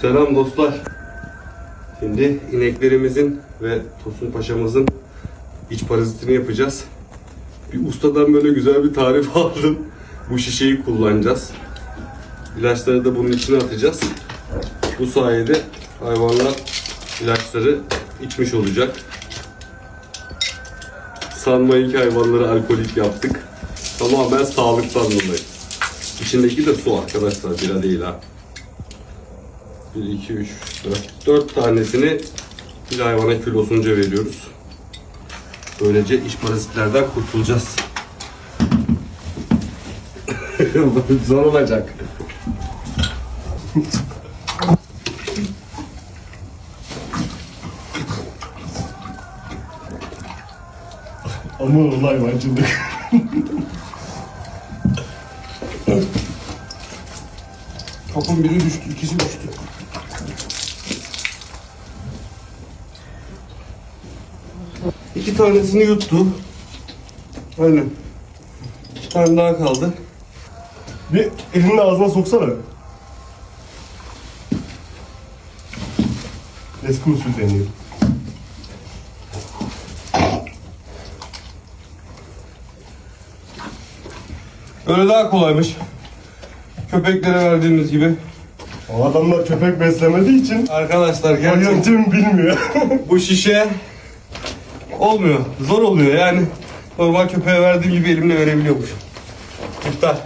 Selam dostlar. Şimdi ineklerimizin ve Tosun Paşa'mızın iç parazitini yapacağız. Bir ustadan böyle güzel bir tarif aldım. Bu şişeyi kullanacağız. İlaçları da bunun içine atacağız. Bu sayede hayvanlar ilaçları içmiş olacak. Sanmayın ki hayvanları alkolik yaptık. Tamamen sağlıktan dolayı. İçindeki de su arkadaşlar, bira değil ha. 1, 2, 3, 4. 4 tanesini bir hayvana kilosunca veriyoruz. Böylece iç parazitlerden kurtulacağız. Zor olacak. Ama olay hayvancılık. Topun biri düştü, ikisi düştü. İki tanesini yuttu. Aynen. İki tane daha kaldı. Bir elini ağzına soksana. Eski usul deniyor. Öyle daha kolaymış. Köpeklere verdiğimiz gibi. O adamlar köpek beslemediği için Arkadaşlar gerçekten bilmiyor. bu şişe olmuyor. Zor oluyor yani. Normal köpeğe verdiğim gibi elimle verebiliyormuş. İftar.